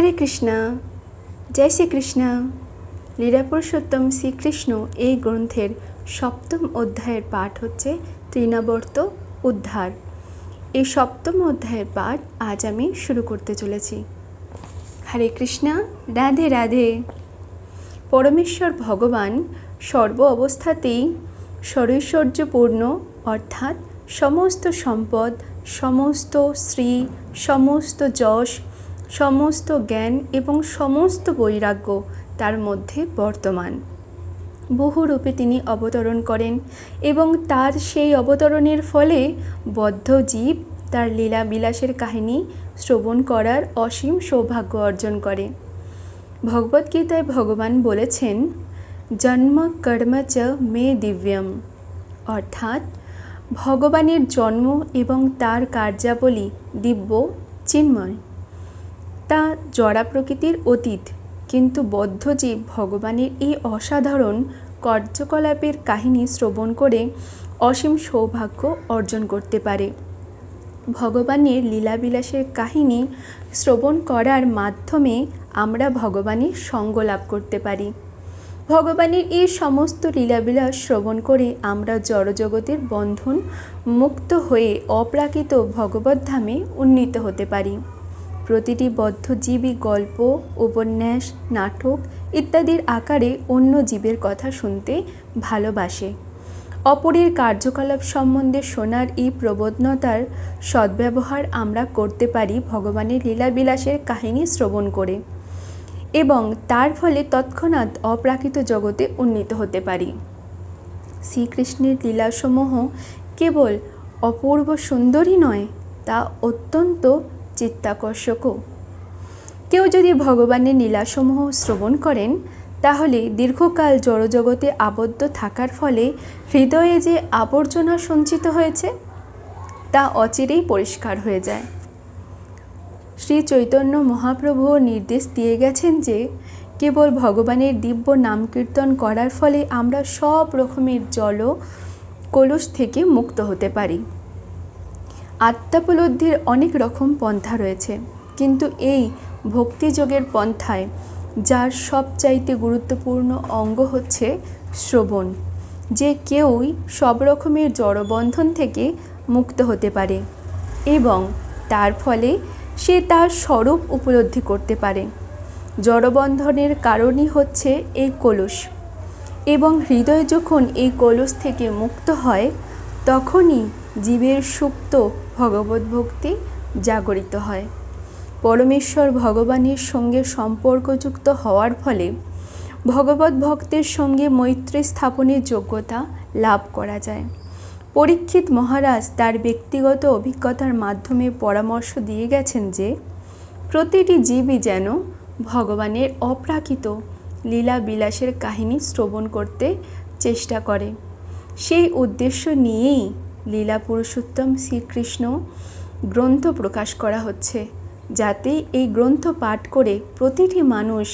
হরে কৃষ্ণ, জয় শ্রীকৃষ্ণ লীলা পুরুষোত্তম শ্রীকৃষ্ণ এই গ্রন্থের সপ্তম অধ্যায়ের পাঠ হচ্ছে তৃণাবর্ত উদ্ধার। এই সপ্তম অধ্যায়ের পাঠ আজ আমি শুরু করতে চলেছি। হরে কৃষ্ণ, রাধে রাধে। পরমেশ্বর ভগবান সর্ব অবস্থাতেই সরৈশ্বর্যপূর্ণ, অর্থাৎ সমস্ত সম্পদ, সমস্ত শ্রী সমস্ত যশ সমস্ত জ্ঞান এবং সমস্ত বৈরাগ্য তার মধ্যে বর্তমান। বহু রূপে তিনি অবতরণ করেন এবং তার সেই অবতরণের ফলে বদ্ধ জীব তার লীলা বিলাসের কাহিনী শ্রবণ করার অসীম সৌভাগ্য অর্জন করে। ভগবদ্গীতায় ভগবান বলেছেন, জন্ম কর্ম চ মে দিব্যম। অর্থাৎ ভগবানের জন্ম এবং তার কার্যাবলী দিব্য, চিন্ময়। তা জড়া প্রকৃতির অতীত, কিন্তু বদ্ধজীব ভগবানের এই অসাধারণ কার্যকলাপের কাহিনী শ্রবণ করে অসীম সৌভাগ্য অর্জন করতে পারে। ভগবানের লীলাবিলাসের কাহিনী শ্রবণ করার মাধ্যমে আমরা ভগবানের সঙ্গ লাভ করতে পারি। ভগবানের এই সমস্ত লীলাবিলাস শ্রবণ করে আমরা জড়জগতের বন্ধন মুক্ত হয়ে অপ্রাকৃত ভগবদ্ধামে উন্নীত হতে পারি। প্রতিটি বদ্ধজীবী গল্প, উপন্যাস, নাটক ইত্যাদির আকারে অন্য জীবের কথা শুনতে ভালোবাসে। অপরের কার্যকলাপ সম্বন্ধে শোনার এই প্রবণতার সদ্ব্যবহার আমরা করতে পারি ভগবানের লীলাবিলাসের কাহিনী শ্রবণ করে এবং তার ফলে তৎক্ষণাৎ অপ্রাকৃত জগতে উন্নীত হতে পারি। শ্রীকৃষ্ণের লীলাসমূহ কেবল অপূর্ব সুন্দরী নয়, তা অত্যন্ত চিত্তাকর্ষকও। কেউ যদি ভগবানের লীলাসমূহ শ্রবণ করেন, তাহলে দীর্ঘকাল জড়জগতে আবদ্ধ থাকার ফলে হৃদয়ে যে আবর্জনা সঞ্চিত হয়েছে, তা অচিরেই পরিষ্কার হয়ে যায়। শ্রী চৈতন্য মহাপ্রভু নির্দেশ দিয়ে গেছেন যে, কেবল ভগবানের দিব্য নাম কীর্তন করার ফলে আমরা সব রকমের জল কলুষ থেকে মুক্ত হতে পারি। আত্মাপলব্ধির অনেক রকম পন্থা রয়েছে, কিন্তু এই ভক্তিযোগের পন্থায়, যার সবচাইতে গুরুত্বপূর্ণ অঙ্গ হচ্ছে শ্রবণ, যে কেউই সব রকমের জড়বন্ধন থেকে মুক্ত হতে পারে এবং তার ফলে সে তার স্বরূপ উপলব্ধি করতে পারে। জড়বন্ধনের কারণই হচ্ছে এই কলুষ এবং হৃদয় যখন এই কলুষ থেকে মুক্ত হয়, তখনই জীবের সুপ্ত ভগবদ্ভক্তি জাগরিত হয়। পরমেশ্বর ভগবানের সঙ্গে সম্পর্কযুক্ত হওয়ার ফলে ভগবত ভক্তের সঙ্গে মৈত্রী স্থাপনের যোগ্যতা লাভ করা যায়। পরীক্ষিত মহারাজ তার ব্যক্তিগত অভিজ্ঞতার মাধ্যমে পরামর্শ দিয়ে গেছেন যে, প্রতিটি জীবই যেন ভগবানের অপ্রাকৃত লীলা বিলাসের কাহিনী শ্রবণ করতে চেষ্টা করে। সেই উদ্দেশ্য নিয়েই লীলা পুরুষোত্তম শ্রীকৃষ্ণ গ্রন্থ প্রকাশ করা হচ্ছে, যাতে এই গ্রন্থ পাঠ করে প্রতিটি মানুষ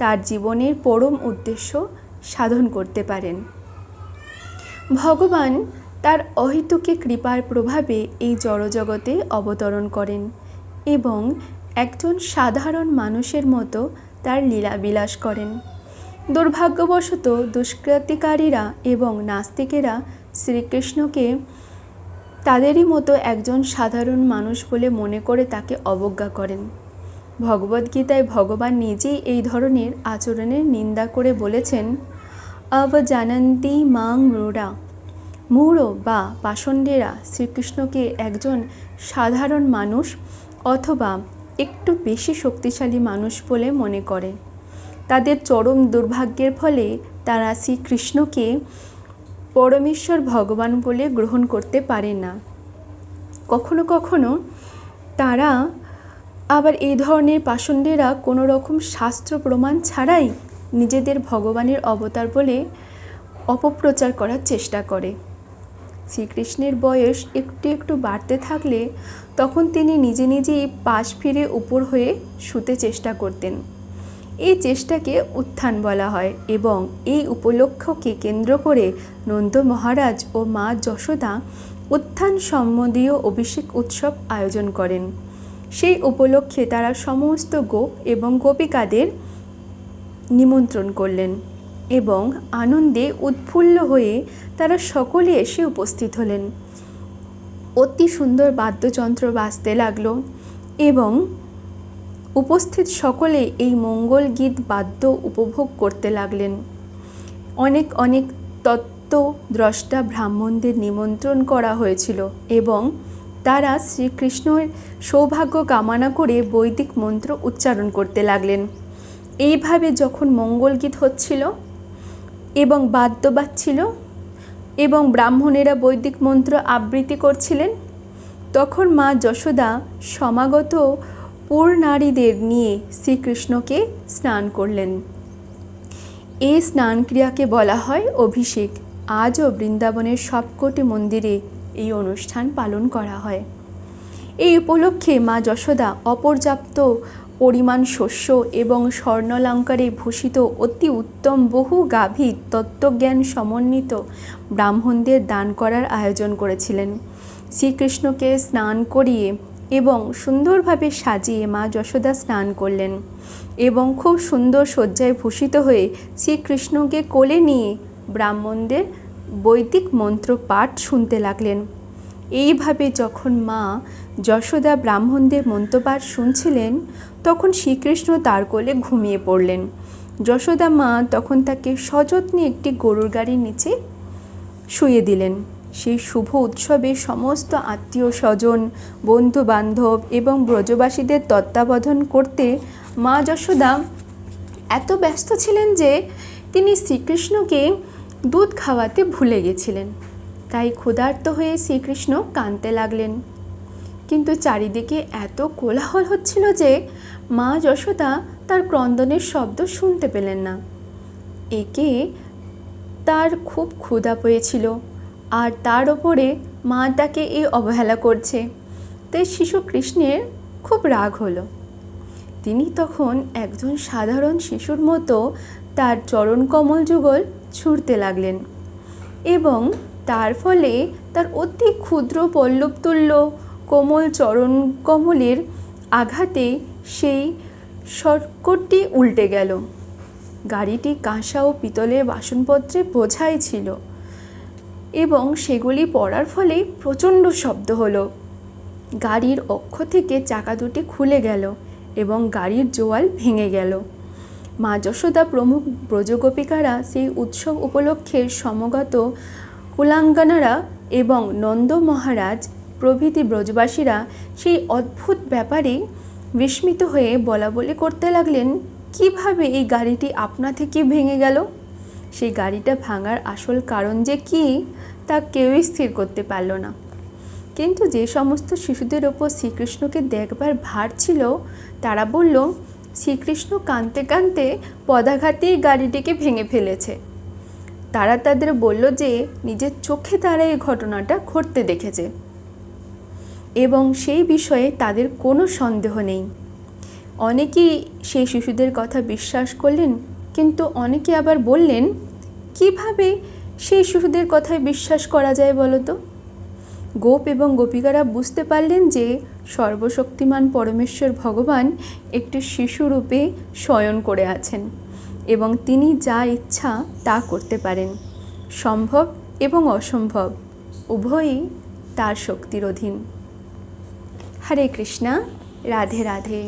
তার জীবনের পরম উদ্দেশ্য সাধন করতে পারেন। ভগবান তার অহিতুকে কৃপার প্রভাবে এই জড়জগতে অবতরণ করেন এবং একজন সাধারণ মানুষের মতো তার লীলা বিলাস করেন। দুর্ভাগ্যবশত দুষ্কৃতিকারীরা এবং নাস্তিকেরা শ্রীকৃষ্ণকে তাদেরই মতো একজন সাধারণ মানুষ বলে মনে করে তাকে অবজ্ঞা করেন। ভগবদ্গীতায় ভগবান নিজেই এই ধরনের আচরণের নিন্দা করে বলেছেন, অবজানন্তি মাং মূঢ়া মূঢ় বা পাষণ্ডেরা শ্রীকৃষ্ণকে একজন সাধারণ মানুষ অথবা একটু বেশি শক্তিশালী মানুষ বলে মনে করে। তাদের চরম দুর্ভাগ্যের ফলে তারা শ্রীকৃষ্ণকে পরমেশ্বর ভগবান বলে গ্রহণ করতে পারে না। কখনো কখনো তারা আবার এই ধরনের পাষণ্ডেরা কোনো রকম শাস্ত্র প্রমাণ ছাড়াই নিজেদের ভগবানের অবতার বলে অপপ্রচার করার চেষ্টা করে। শ্রীকৃষ্ণের বয়স একটু একটু বাড়তে থাকলে তখন তিনি নিজে নিজেই পাশ ফিরে উপর হয়ে শুতে চেষ্টা করতেন। এই চেষ্টাকে উত্থান বলা হয় এবং এই উপলক্ষকে কেন্দ্র করে নন্দ মহারাজ ও মা যশোদা উত্থান সম্বন্ধীয় অভিষেক উৎসব আয়োজন করেন। সেই উপলক্ষে তারা সমস্ত গোপ এবং গোপিকাদের নিমন্ত্রণ করলেন এবং আনন্দে উৎফুল্ল হয়ে তারা সকলে এসে উপস্থিত হলেন। অতি সুন্দর বাদ্যযন্ত্র বাজতে লাগল এবং উপস্থিত সকলে এই মঙ্গল গীত বাদ্য উপভোগ করতে লাগলেন। অনেক অনেক তত্ত্ব দ্রষ্টা ব্রাহ্মণদের নিমন্ত্রণ করা হয়েছিল এবং তারা শ্রীকৃষ্ণের সৌভাগ্য কামনা করে বৈদিক মন্ত্র উচ্চারণ করতে লাগলেন। এইভাবে যখন মঙ্গল গীত হচ্ছিল এবং বাদ্য বাজছিল এবং ব্রাহ্মণেরা বৈদিক মন্ত্র আবৃত্তি করছিলেন, তখন মা যশোদা সমাগত পুর নারীদের নিয়ে শ্রীকৃষ্ণকে স্নান করলেন। এই স্নান ক্রিয়াকে বলা হয় অভিষেক। আজও বৃন্দাবনের সবকটি মন্দিরে এই অনুষ্ঠান পালন করা হয়। এই উপলক্ষে মা যশোদা অপর্যাপ্ত পরিমাণ শস্য এবং স্বর্ণালঙ্কারে ভূষিত অতি উত্তম বহু গাভী তত্ত্বজ্ঞান সমন্বিত ব্রাহ্মণদের দান করার আয়োজন করেছিলেন। শ্রীকৃষ্ণকে স্নান করিয়ে এবং সুন্দরভাবে সাজিয়ে মা যশোদা স্নান করলেন এবং খুব সুন্দর শয্যায় ভূষিত হয়ে শ্রীকৃষ্ণকে কোলে নিয়ে ব্রাহ্মণদের বৈদিক মন্ত্র পাঠ শুনতে লাগলেন। এইভাবে যখন মা যশোদা ব্রাহ্মণদের মন্ত্রপাঠ শুনছিলেন, তখন শ্রীকৃষ্ণ তার কোলে ঘুমিয়ে পড়লেন। যশোদা মা তখন তাকে সযত্নে একটি গরুর গাড়ির নিচে শুয়ে দিলেন। সেই শুভ উৎসবে সমস্ত আত্মীয় স্বজন বন্ধু বান্ধব এবং ব্রজবাসীদের তত্ত্বাবধান করতে মা যশোদা এত ব্যস্ত ছিলেন যে তিনি শ্রীকৃষ্ণকে দুধ খাওয়াতে ভুলে গেছিলেন। তাই ক্ষুধার্ত হয়ে শ্রীকৃষ্ণ কাঁদতে লাগলেন। কিন্তু চারিদিকে এত কোলাহল হচ্ছিল যে মা যশোদা তার ক্রন্দনের শব্দ শুনতে পেলেন না। একে তার খুব ক্ষুধা পেয়েছিল। আর তার ওপরে মা তাকে এই অবহেলা করছে। তাই শিশু কৃষ্ণের খুব রাগ হলো। তিনি তখন একজন সাধারণ শিশুর মতো তার চরণ কমল যুগল ছুঁড়তে লাগলেন এবং তার ফলে তার অতি ক্ষুদ্র পল্লবতুল্য কোমল চরণ কমলের আঘাতে সেই শর্কটটি উল্টে গেল। গাড়িটি কাঁসা ও পিতলের বাসনপত্রে বোঝাই ছিল। এবং সেগুলি পড়ার ফলে প্রচণ্ড শব্দ হলো। গাড়ির অক্ষ থেকে চাকা দুটি খুলে গেল এবং গাড়ির জোয়াল ভেঙে গেল। মা যশোদা প্রমুখ ব্রজগোপিকারা সেই উৎসব উপলক্ষে সমগত কুলাঙ্গানারা এবং নন্দ মহারাজ, প্রভৃতি ব্রজবাসীরা সেই অদ্ভুত ব্যাপারে বিস্মিত হয়ে বলা বলি করতে লাগলেন, কীভাবে এই গাড়িটি আপনা থেকে ভেঙে গেল? সেই গাড়িটা ভাঙার আসল কারণ যে কি, তা কেউই স্থির করতে পারল না। কিন্তু যে সমস্ত শিশুদের ওপর শ্রীকৃষ্ণকে দেখবার ভার ছিল, তারা বলল, শ্রীকৃষ্ণ কাঁদতে কাঁদতে পদাঘাতেই গাড়িটিকে ভেঙে ফেলেছে। তারা তাদের বলল যে, নিজের চোখে তারা এই ঘটনাটা ঘটতে দেখেছে। এবং সেই বিষয়ে তাদের কোনো সন্দেহ নেই। অনেকেই সেই শিশুদের কথা বিশ্বাস করলেন কিন্তু অনেকে আবার বললেন, কীভাবে সেই শিশুদের কথায় বিশ্বাস করা যায় বলো তো? গোপ এবং গোপিকারা বুঝতে পারলেন যে সর্বশক্তিমান পরমেশ্বর ভগবান একটি শিশুরূপে শয়ন করে আছেন এবং তিনি যা ইচ্ছা তা করতে পারেন, সম্ভব এবং অসম্ভব, উভয়ই তার শক্তির অধীন। হরে কৃষ্ণা, রাধে রাধে।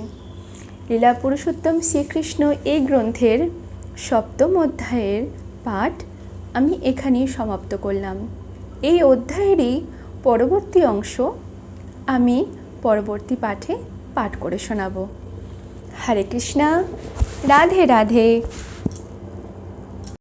লীলা পুরুষোত্তম শ্রীকৃষ্ণ এই গ্রন্থের সপ্তম অধ্যায়ের পাঠ আমি এখানেই সমাপ্ত করলাম। এই অধ্যায়েরই পরবর্তী অংশ আমি পরবর্তী পাঠে পাঠ করে শোনাব। হরে কৃষ্ণা, রাধে রাধে।